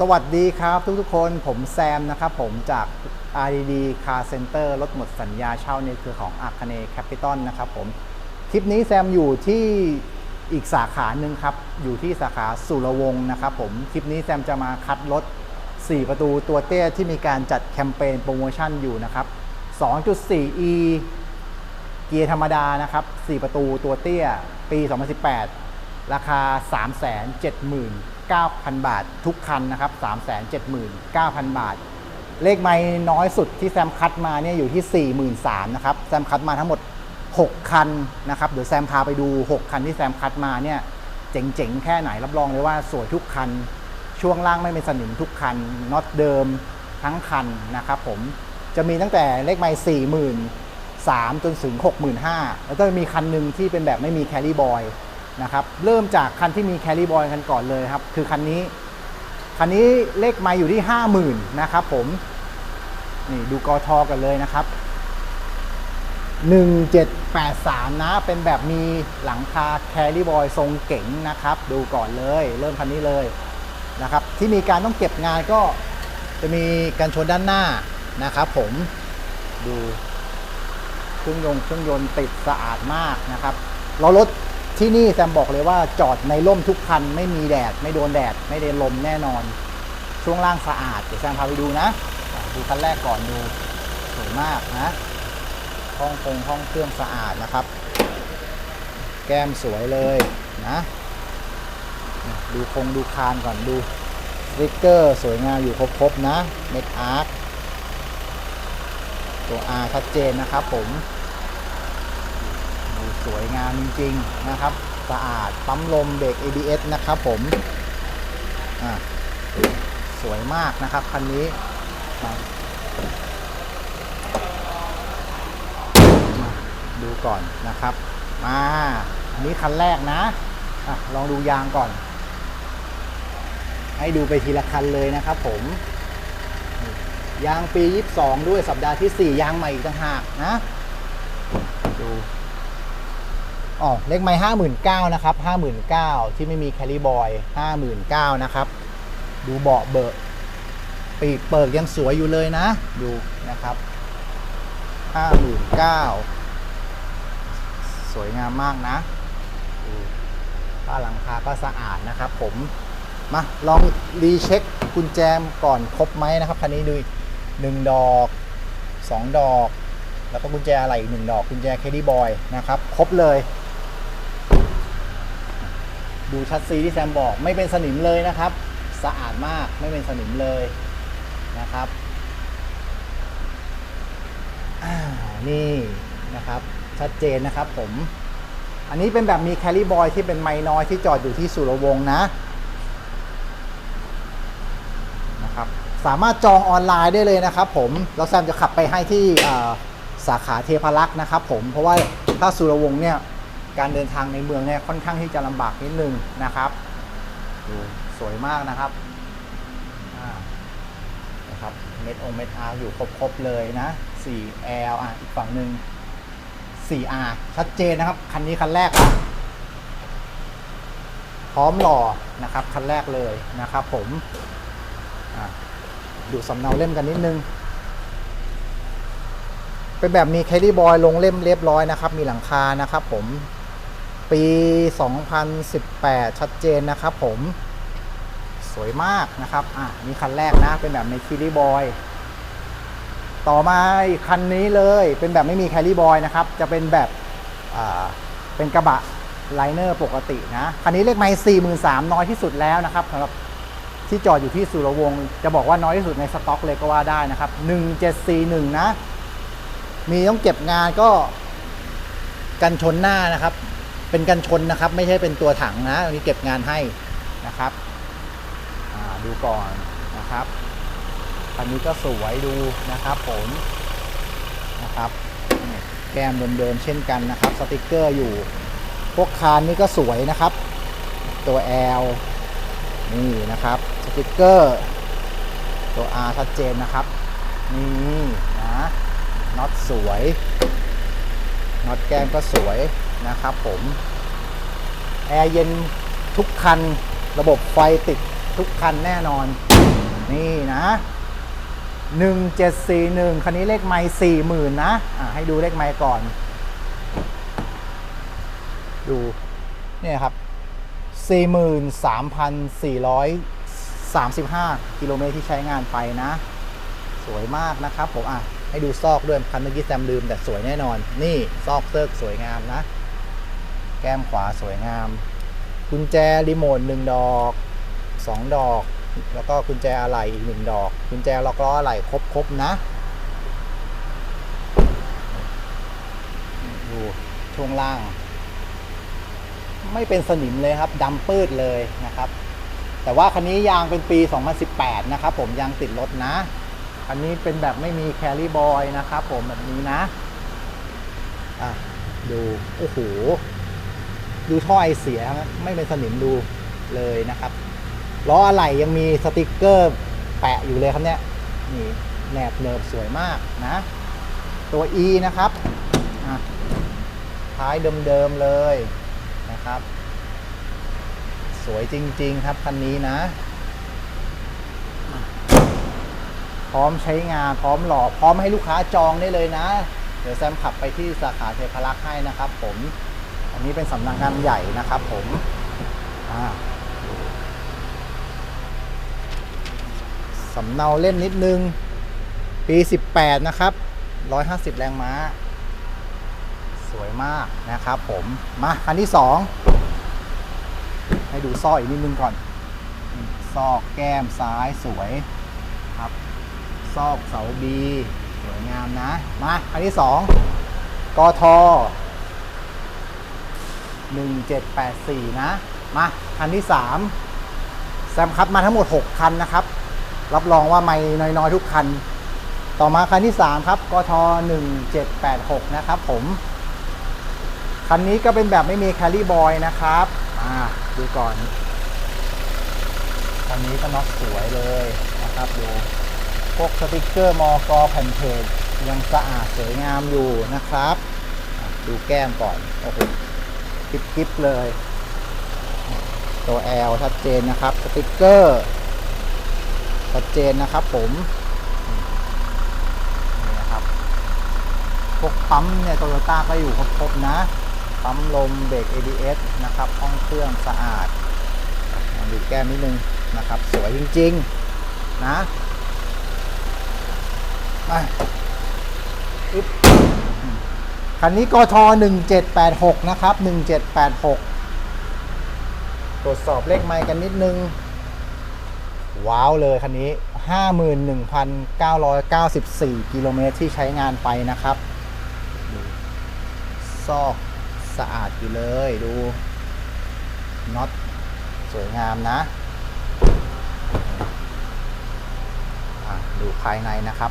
สวัสดีครับทุกๆคนผมแซมนะครับผมจาก RDD Car Center รถหมดสัญญาเช่าในเครือของอาคเนแคปิตอลนะครับผม คลิปนี้แซมอยู่ที่อีกสาขาหนึ่งครับ อยู่ที่สาขาสุรวงศ์นะครับผม คลิปนี้แซมจะมาคัดรถ 4 ประตูตัวเตี้ยที่มีการจัดแคมเปญโปรโมชั่นอยู่นะครับ 2.4e เกียร์ธรรมดานะครับ 4 ประตูตัวเตี้ยปี 2018 ราคา 9,000 บาท ทุกคันนะครับ 379,000 บาท เลขไม่น้อยสุดที่แซมคัดมาเนี่ยอยู่ที่ 43,000นะครับ แซมคัดมาทั้งหมด 6 คันนะครับ เดี๋ยวแซมพาไปดู 6 คันที่แซมคัดมาเนี่ยเจ๋งๆ แค่ไหนรับรองเลยว่าสวยทุกคัน ช่วงล่างไม่เป็นสนิมทุกคันน็อตเดิมทั้งคันนะครับผม จะมีตั้งแต่เลขไมล์40,000 3จนถึง 65,000แล้วก็มีคันหนึ่งที่เป็นแบบไม่มีแคลรี่บอย นะครับเริ่มจากคันที่มีแคลรี่บอยกันก่อนเลยครับ คือคันนี้ คันนี้เลขไมล์อยู่ที่ 50,000 นะครับผม นี่ดูกอทอกันเลยนะครับ 1783 นะ เป็นแบบมีหลังคาแครีบอยทรงเก๋งนะครับ ดูก่อนเลย เริ่มคันนี้เลยนะครับ ที่มีการต้องเก็บงานก็จะมีกันชนด้านหน้านะครับผมดูเครื่องยนต์เครื่องยนต์ติดสะอาดมากนะครับล้อรถ ที่นี่แซมบอกเลยว่าจอดในร่มทุกคันไม่มีแดด ไม่โดนแดด ไม่โดนลมแน่นอน ช่วงล่างสะอาด เดี๋ยวแซมพาไปดูนะ ดูคันแรกก่อนดูสวยมากนะห้องคงห้องเครื่องสะอาดนะครับ แก้มสวยเลยนะดูคงดูคานก่อนดูสติกเกอร์สวยงามอยู่ครบๆนะเม็ดอาร์คตัว R ชัดเจนนะครับผม สวยงามจริงๆนะครับ สะอาดปั๊มลมเบรก ABS นะครับผมสวยมากนะครับคันนี้ดูก่อนนะครับมาอันนี้คันแรกนะอะลองดูยางก่อน ให้ดูไปทีละคันเลยนะครับผม ยางปี 22 ด้วยสัปดาห์ที่ 4 ยางใหม่อีกต่างหากนะ ดู อ๋อเลขไม่ห้าหมื่นเก้านะครับห้าหมื่นเก้าที่ไม่มีแคลิบอยห้าหมื่นเก้านะครับ ดูเบาะเบอะปีกเปิกยังสวยอยู่เลยนะ ดูนะครับห้าหมื่นเก้าสวยงามมากนะดูฝ้าหลังคาก็สะอาดนะครับผมมาลองรีเช็คกุญแจก่อนครบไหมนะครับคันนี้ดูหนึ่งดอกสองดอก แล้วก็กุญแจอะไรอีกหนึ่งดอกกุญแจเคดี้บอยนะครับ ครบเลย ดูชัดซีที่แซมบอกไม่เป็นสนิมเลยนะครับ สะอาดมากไม่เป็นสนิมเลยนะครับนี่นะครับชัดเจนนะครับผม อันนี้เป็นแบบมีแคลรี่บอยที่เป็นไม้น้อยที่จอดอยู่ที่สุรวงนะนะครับสามารถจองออนไลน์ได้เลยนะครับผมแล้วแซมจะขับไปให้ที่สาขาเทพารักษ์นะครับผมเพราะว่าถ้าสุรวงเนี่ย การเดินทางในเมืองเนี่ยค่อนข้างที่จะลำบากนิดนึงนะครับดูสวยมากนะครับนะครับเม็ดองเม็ดอาร์อยู่ครบๆเลยนะ 4L อะอีกฝั่งหนึ่ง 4R ชัดเจนนะครับ คันนี้คันแรกนะพร้อมหล่อนะครับ คันแรกเลยนะครับผมดูสำเนาเล่มกันนิดนึง เป็นแบบมีแคลรี่บอยลงเล่มเรียบร้อยนะครับ มีหลังคานะครับผม ปี 2018 ชัดเจนนะครับผม สวยมากนะครับ อะนี่คันแรกนะ เป็นแบบมีแคลรี่บอยต่อมาอีกคันนี้เลยเป็นแบบไม่มีแคลรี่บอยนะครับ จะเป็นแบบเป็นกระบะไลเนอร์ปกตินะ คันนี้เลขไม่สี่หมื่นสามน้อยที่สุดแล้วนะครับสำหรับที่จอดอยู่ที่สุรวงศ์จะบอกว่าน้อยที่สุดในสต็อกเลยก็ว่าได้นะครับ1741นะ มีต้องเก็บงานก็กันชนหน้านะครับ เป็นกันชนนะครับ ไม่ใช่เป็นตัวถังนะอันนี้เก็บงานให้นะครับดูก่อนนะครับคันนี้ก็สวยดูนะครับผมนะครับแก้มเดิมๆเช่นกันนะครับ สติกเกอร์อยู่ พวกคานนี่ก็สวยนะครับ ตัว L นี่นะครับ สติกเกอร์ ตัว R ชัดเจนนะครับ นี่นะน็อตสวย น็อตแก้มก็สวยนะครับผม แอร์เย็นทุกคัน ระบบไฟติดทุกคันแน่นอน นี่นะ 1741 คันนี้เลขไม้40,000 นะอะให้ดูเลขไม้ก่อน ดูเนี่ยครับ 43,435 กิโลเมตรที่ใช้งานไปนะ สวยมากนะครับผมอะ ให้ดูซอกด้วยคันเมื่อกี้แซมลืมแต่สวยแน่นอน นี่ซอกเซิร์กสวยงามนะ แก้มขวาสวยงาม กุญแจรีโมทหนึ่งดอกสองดอก แล้วก็กุญแจอะไหล่อีกหนึ่งดอก กุญแจล็อกล้ออะไหล่ครบครบนะ ดูช่วงล่าง ไม่เป็นสนิมเลยครับดำปืดเลยนะครับแต่ว่าคันนี้ยางเป็นปี 2018 นะครับผมยางติดรถนะ คันนี้เป็นแบบไม่มีแคล r บอยนะครับผมแบบนี้นะ อะ ดู โอ้โห ดูท่อไอเสียไม่เป็นสนิมดูเลยนะครับล้ออะไหล่ยังมีสติกเกอร์แปะอยู่เลยครับเนี่ย นี่แหนบเนิบสวยมากนะ ตัว E นะครับท้ายเดิมๆเลยนะครับ สวยจริง ๆ ครับคันนี้นะ พ ร้อมใช้งานพร้อมหล่อพร้อมให้ลูกค้าจองได้เลยนะ เดี๋ยวแซมขับไปที่สาขาเทพารักษ์ให้นะครับ ผม อันนี้เป็นสำนักงานใหญ่นะครับ ผมอ่าสำเนาเล่มนิดนึง ปี 18 นะครับ 150 แรงม้า สวยมากนะครับ ผม มาคันที่ 2 ให้ดูซอกอีกนิดนึงก่อน ซอกแก้มซ้ายสวย ซอกเสาบีสวยงามนะ มาคันที่2กท1784 นะ มา คันที่ 3 แซมคัดมาทั้งหมด 6 คันนะครับ รับรองว่าไม่น้อยๆ ทุกคัน ต่อมาคันที่ 3 ครับกท1786 นะครับผม คันนี้ก็เป็นแบบไม่มีแคลรี่บอยนะครับอ่าดูก่อน คันนี้ก็น็อตสวยเลยนะครับดู พวกสติกเกอร์มอกอแผ่นเพจยังสะอาดสวยงามอยู่นะครับ ดูแก้มก่อน โอ้โหกิ๊บกิ๊บเลย ตัว L ชัดเจนนะครับ สติกเกอร์ชัดเจนนะครับผมนี่นะครับ พวกปั๊มเนี่ยโตโยต้าก็อยู่ครบๆนะ ปั๊มลมเบรก ABS นะครับ ห้องเครื่องสะอาดดูแก้มนิดนึงนะครับ สวยจริง ๆ นะ มาอึ๊บอืมคันนี้กท1786 นะครับ 1786 ตรวจสอบเลขไมค์กันนิดนึง ว้าวเลยคันนี้ 51,994 กิโลเมตรที่ใช้งานไปนะครับดูซอกสะอาดอยู่เลยดูน็อตสวยงามนะะดูภายในนะครับ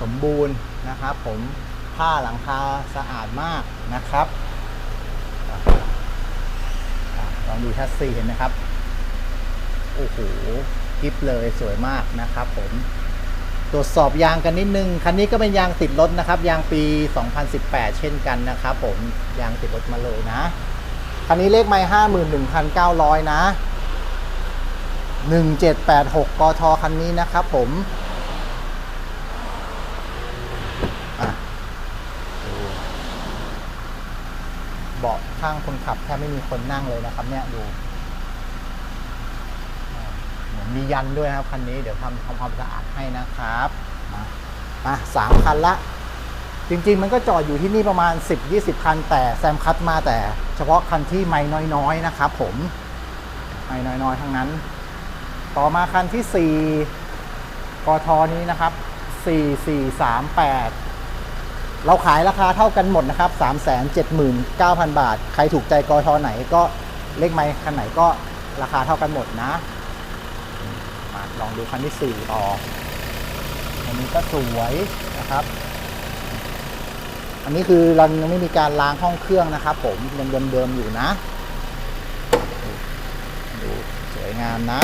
สมบูรณ์นะครับ ผมผ้าหลังคาสะอาดมากนะครับลองดูแท็ซี่เห็นไหมครับ โอ้โหกิฟเลยสวยมากนะครับผม ตรวจสอบยางกันนิดนึง คันนี้ก็เป็นยางติดรถนะครับ ยางปี 2018 เช่นกันนะครับผมยางติดรถมาเลยนะ คันนี้เลขไม่51,900 นะ 1786 กทคันนี้นะครับผมอะดู เบาะข้างคนขับแทบไม่มีคนนั่งเลยนะครับ เนี่ยดูเหมือนมียันด้วยนะครับคันนี้เดี๋ยวทำทำความสะอาดให้นะครับมามาสามคันละ จริง ๆ มันก็จอดอยู่ที่นี่ประมาณ 10-20 คัน แต่แซมคัดมาแต่เฉพาะคันที่ไม่น้อยๆนะครับผมไม่น้อยๆทั้งนั้น ต่อมาคันที่ 4กทนี้นะครับ 4438 เราขายราคาเท่ากันหมดนะครับ 379,000 บาท ใครถูกใจกอทไหนก็เลขไม้คันไหนก็ราคาเท่ากันหมดนะ มาลองดูคันที่ 4 ต่อ อันนี้ก็สวยนะครับ อันนี้คือเรายังไม่มีการล้างห้องเครื่องนะครับผมยังเดิมๆอยู่นะ ดูสวยงามนะ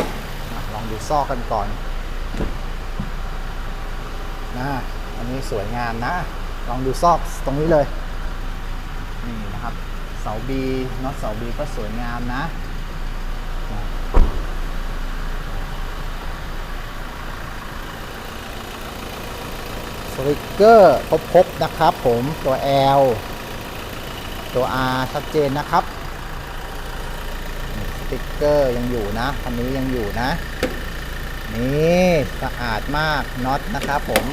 อะลองดูซอกกันก่อนนะอันนี้สวยงามนะ ลองดูซอกตรงนี้เลย นี่นะครับ เสาบีน็อตเสาบีก็สวยงามนะ สวิกเกอร์ครบๆนะครับผมตัว L ตัว R ชัดเจนนะครับสติกเกอร์ยังอยู่นะคันนี้ยังอยู่นะ นี่ สะอาดมากน็อตนะครับผม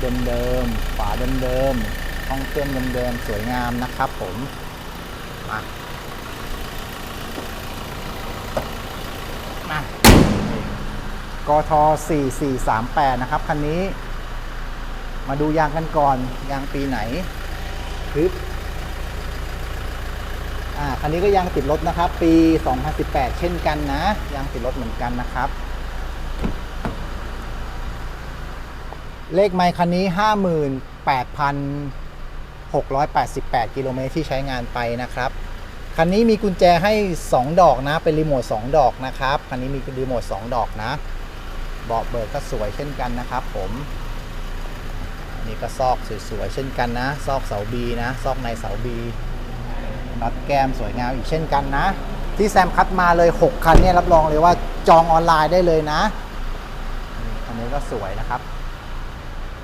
เดิมๆฝาเดิมๆห้องเครื่องเดิมๆสวยงามนะครับผมมามากท4438 นะครับ คันนี้ มาดูยางกันก่อน ยางปีไหนปึ๊บอ่า คันนี้ก็ยางติดรถนะครับ ปี 2018 เช่นกันนะ ยางติดรถเหมือนกันนะครับ เลขไมค์คันนี้ 58,688 กิโลเมตรที่ใช้งานไปนะครับ คันนี้มีกุญแจให้ 2 ดอกนะ เป็นรีโมท 2 ดอกนะครับ คันนี้มีรีโมท 2 ดอกนะ เบาะเบิกก็สวยเช่นกันนะครับผมนนี้ก็ซอกสวยๆเช่นกันนะ ซอกเสาบีนะ ซอกในเสาบีน็อตแก้มสวยงามอีกเช่นกันนะ ที่แซมคัดมาเลย 6 คันเนี่ยรับรองเลยว่าจองออนไลน์ได้เลยนะ อันนี้ก็สวยนะครับ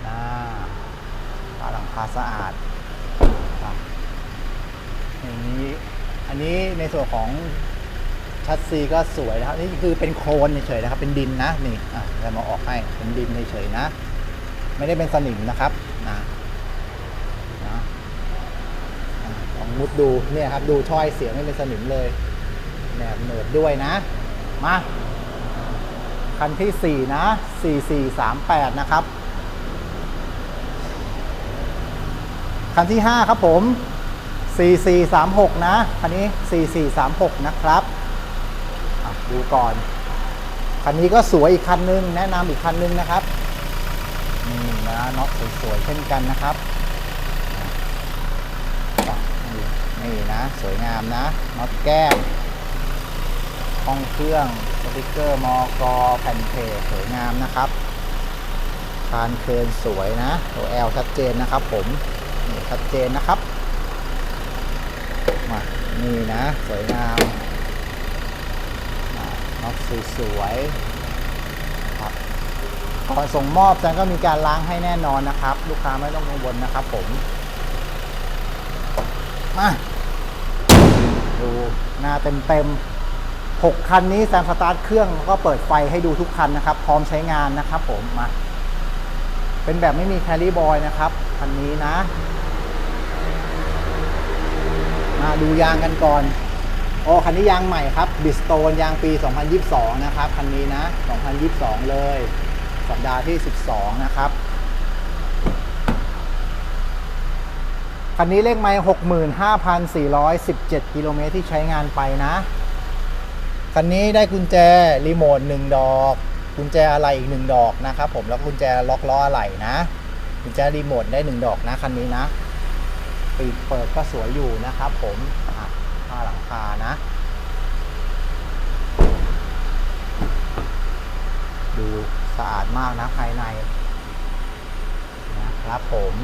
นะ ฝาสะอาดอย่างนี้อันนี้ในส่วนของชัดซีก็สวยนะครับ นี่คือเป็นโคลนเฉยๆนะครับ เป็นดินนะนี่อะจะมาออกให้เป็นดินเฉยๆนะ ไม่ได้เป็นสนิมนะครับนะนะลองมุดดูเนี่ยครับ ดูถ้อยเสียงไม่เป็นสนิมเลยแหนบเหนืดด้วยนะ มาคันที่ 4 นะ 4438 นะครับ คันที่ 5 ครับผม 4436 นะ คันนี้ 4436 นะครับดูก่อน คันนี้ก็สวยอีกคันนึง แนะนำอีกคันนึงนะครับนี่นะน็อตสวยๆเช่นกันนะครับ นี่นะ สวยงามนะน็อตแก้มห้องเครื่องสติกเกอร์มอกอแผ่นเพจสวยงามนะครับคานเคินสวยนะ ตัว L ชัดเจนนะครับผม ชัดเจนนะครับมานี่นะ สวยงามน็อตสวยๆครับก่อนส่งมอบจันก็มีการล้างให้แน่นอนนะครับ ลูกค้าไม่ต้องกังวลนะครับผมมาดูหน้าเต็มๆหกคันนี้แซมสตาร์ทเครื่องแล้วก็เปิดไฟให้ดูทุกคันนะครับ พร้อมใช้งานนะครับผมมา เป็นแบบไม่มีแคลรี่บอยนะครับ คันนี้นะ มาดูยางกันก่อนโอ้คันนี้ยางใหม่ครับบิสโตนยางปี 2022 นะครับ คันนี้นะ 2022 เลย สัปดาห์ที่ 12 นะครับ คันนี้เลขไมล์65,417 กิโลเมตรที่ใช้งานไปนะ คันนี้ได้กุญแจ รีโมท 1 ดอก กุญแจอะไรอีก 1 ดอกนะครับผม แล้วกุญแจล็อกล้ออะไรนะ กุญแจรีโมทได้ 1 ดอกนะ คันนี้นะ ปิดเปิดก็สวยอยู่นะครับผมผ้าหลังคานะ ดูสะอาดมากนะภายใน นะครับผม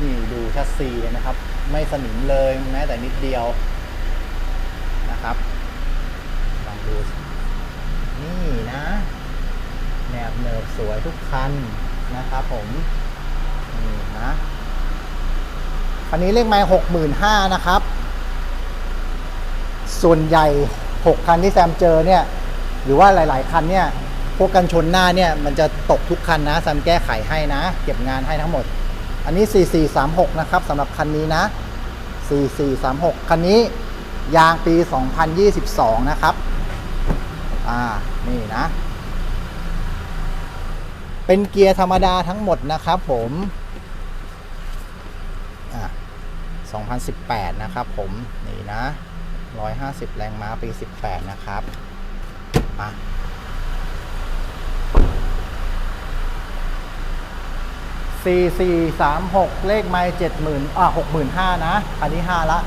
นี่ดูชัดซีเลยนะครับ ไม่สนิมเลยแม้แต่นิดเดียวนะครับลองดูนี่นะแนบเนิบสวยทุกคันนะครับผม นี่นะคันนี้เลขไม้หกหมื่นห้านะครับ ส่วนใหญ่6คันที่แซมเจอเนี่ย หรือว่าหลาย ๆ คันเนี่ย พวกกันชนหน้าเนี่ย มันจะตกทุกคันนะแซมแก้ไขให้นะ เก็บงานให้ทั้งหมด อันนี้ 4436 นะครับสำหรับคันนี้นะ 4436 คันนี้ยางปี 2022 นะครับ อ่า นี่นะ เป็นเกียร์ธรรมดาทั้งหมดนะครับผม อ่า 2018 นะครับผม นี่นะ 150 แรงม้าปี 18 นะครับมาสี่สี่สามหกเลขไม่เจ็ดหมื่นอ่าหกหมื่นห้านะ คันที่ห้าละ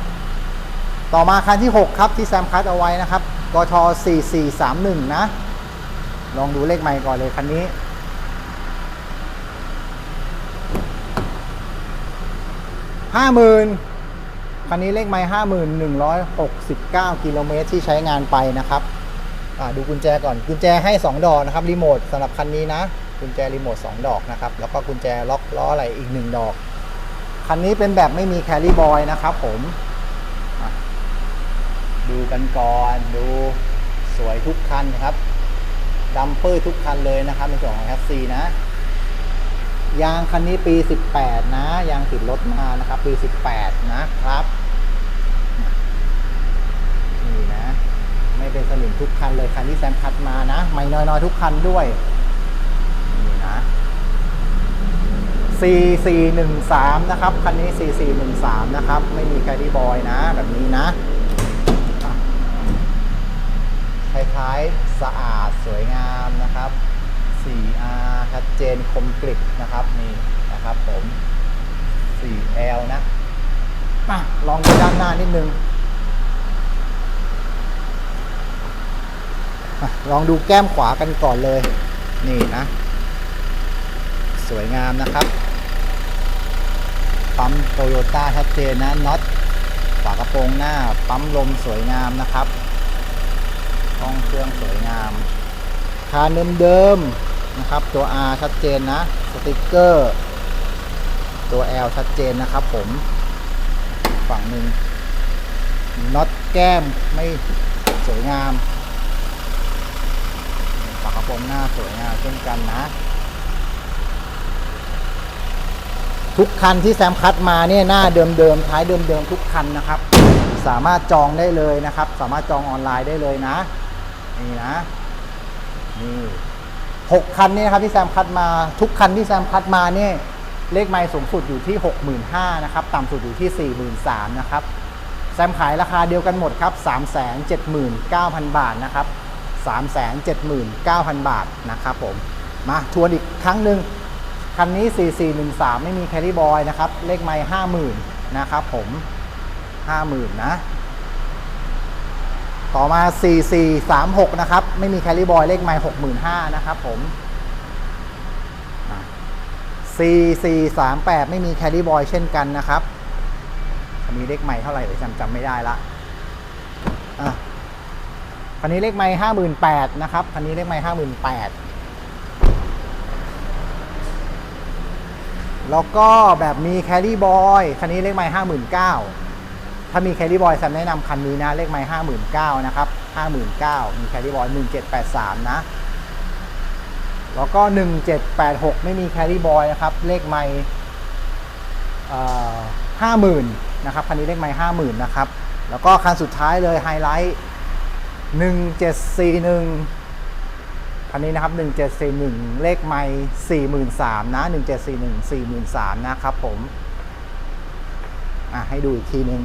ต่อมาคันที่หกครับที่แซมคัดเอาไว้นะครับกทสี่สี่สามหนึ่งนะ ลองดูเลขไม่ก่อนเลยคันนี้ห้าหมื่น คันนี้เลขไม้ห้าหมื่นหนึ่งร้อยหกสิบเก้ากิโลเมตรที่ใช้งานไปนะครับดูกุญแจก่อนกุญแจให้ 2 ดอกนะครับรีโมทสำหรับคันนี้นะ กุญแจรีโมท2ดอกนะครับ แล้วก็กุญแจล็อกล้ออะไรอีก 1 ดอก คันนี้เป็นแบบไม่มีแคลรี่บอยนะครับผมดูกันก่อนดูสวยทุกคันครับดัมเปอร์ทุกคันเลยนะครับในส่วนของแคสซีนะ ยางคันนี้ปี 18 นะ ยางติดรถมานะครับ ปี 18 นะครับ นี่นะ ไม่เป็นสนิมทุกคันเลยคันที่แซมคัดมานะ ไม่น้อยๆทุกคันด้วย นี่นะ 4413 นะครับ คันนี้ 4413 นะครับ ไม่มีแคดดี้บอยนะ แบบนี้นะคล้ายๆสะอาดสวยงามนะครับ 4R ชัดเจนคมกริบนะครับ นี่นะครับผม 4L นะมาลองดูด้านหน้านิดนึงอะลองดูแก้มขวากันก่อนเลย นี่นะ สวยงามนะครับปั๊มโตโยต้าชัดเจนนะน็อตฝากระโปรงหน้า ปั๊มลมสวยงามนะครับห้องเครื่องสวยงามคานเดิมๆ นะครับ ตัว R ชัดเจนนะ สติกเกอร์ ตัว L ชัดเจนนะครับผมฝั่งหนึ่งน็อตแก้มไม่สวยงามฝากระโปรงหน้าสวยงามเช่นกันนะ ทุกคันที่แซมคัดมาเนี่ยหน้าเดิมๆท้ายเดิมๆทุกคันนะครับ สามารถจองได้เลยนะครับ สามารถจองออนไลน์ได้เลยนะ นี่นะ นี่ หกคันนี้นะครับที่แซมคัดมาทุกคันที่แซมคัดมาเนี่ยเลขไมล์สูงสุดอยู่ที่ 65,000นะครับต่ำสุดอยู่ที่ 43,000นะครับแซมขายราคาเดียวกันหมดครับ 379,000 บาทนะครับ 379,000 บาทนะครับผมมาทวนอีกครั้งหนึ่งคันนี้ 4413 ไม่มีแคริบอยนะครับ เลขไมล์50,000 นะครับผม 50,000 นะ ต่อมา 4436 นะครับ ไม่มีแคลิบอยเลขไมล์65,000นะครับผม 4438 ไม่มีแคลิบอยเช่นกันนะครับคันนี้เลขไมล์เท่าไหร่เดี๋ยวจำจำไม่ได้ละอะคันนี้เลขไมล์58,000นะครับ คันนี้เลขไมล์58,000แล้วก็แบบมีแคลิบอย คันนี้เลขไมล์59,000 ถ้ามีแคริบอยแซมแนะนำคันนี้นะ เลขไม้ห้าหมื่นเก้านะครับห้าหมื่นเก้ามีแคริบอยหนึ่งเจ็ดแปดสามนะ แล้วก็หนึ่งเจ็ดแปดหกไม่มีแคริบอยนะครับ เลขไม้ห้าหมื่นนะครับ คันนี้เลขไม้ห้าหมื่นนะครับ แล้วก็คันสุดท้ายเลยไฮไลท์หนึ่งเจ็ดสี่หนึ่งคันนี้นะครับหนึ่งเจ็ดสี่หนึ่งเลขไม้สี่หมื่นสามนะหนึ่งเจ็ดสี่หนึ่งสี่หมื่นสามนะครับผม อะให้ดูอีกทีหนึ่ง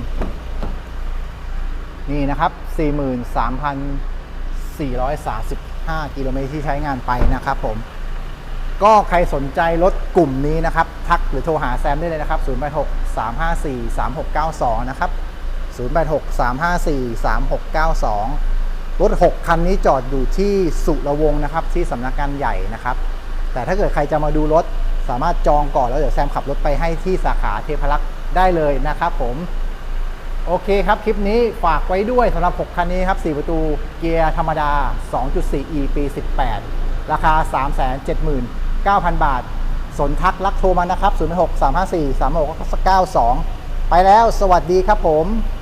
นี่นะครับ 43,435 กิโลเมตรที่ใช้งานไปนะครับผม ก็ใครสนใจรถกลุ่มนี้นะครับ ทักหรือโทรหาแซมได้เลยนะครับ 086 354 3692 นะครับ 086 354 3692 รถ 6 คันนี้จอดอยู่ที่สุรวงศ์นะครับ ที่สำนักงานใหญ่นะครับ แต่ถ้าเกิดใครจะมาดูรถสามารถจองก่อนแล้วเดี๋ยวแซมขับรถไปให้ที่สาขาเทพรักษ์ ได้เลยนะครับผม โอเคครับ คลิปนี้ฝากไว้ด้วยสำหรับ 6 คันนี้ครับ 4 ประตูเกียร์ธรรมดา 2.4e ปี 18 ราคา 379,000 บาท สนทักลักโทรมานะครับ 0 6 3 5 4 3 6 9 2 ไปแล้วสวัสดีครับผม